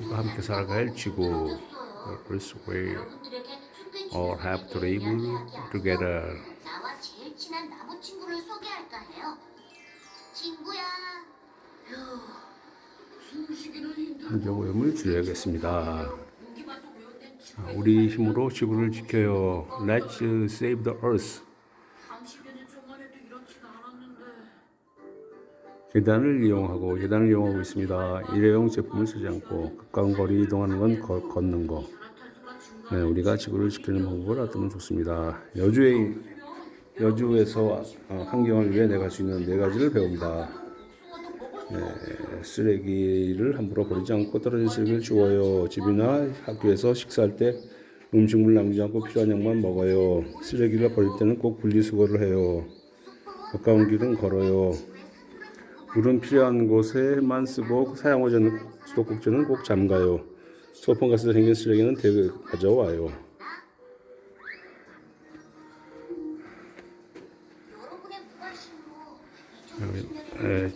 우리가 함께 살아갈 지구. Earth will all have to live together. 나와 제일 친한 나무 친구를 소개할까 해요. 친구야. 환경 오염을 줄여야겠습니다. 우리 힘으로 지구를 지켜요. Let's save the Earth. 계단을 이용하고 계단을 이용하고 있습니다. 일회용 제품을 쓰지 않고 가까운 거리 이동하는 건 거- 걷는 거. 네, 우리가 지구를 지키는 방법을 알면 좋습니다. 여주에 여주에서 어, 환경을 위해 내가 할수 있는 네 가지를 배웁니다. 네, 쓰레기를 함부로 버리지 않고 떨어진 쓰레기를 주워요. 집이나 학교에서 식사할 때 음식물 남기지 않고 필요한 양만 먹어요. 쓰레기를 버릴 때는 꼭 분리수거를 해요. 가까운 길은 걸어요. 물은 필요한 곳에만 쓰고 사용하지 않는 수도꼭지는 꼭 잠가요. 소풍가스에서 생긴 쓰레기는 대거 가져와요. 2050년에 에,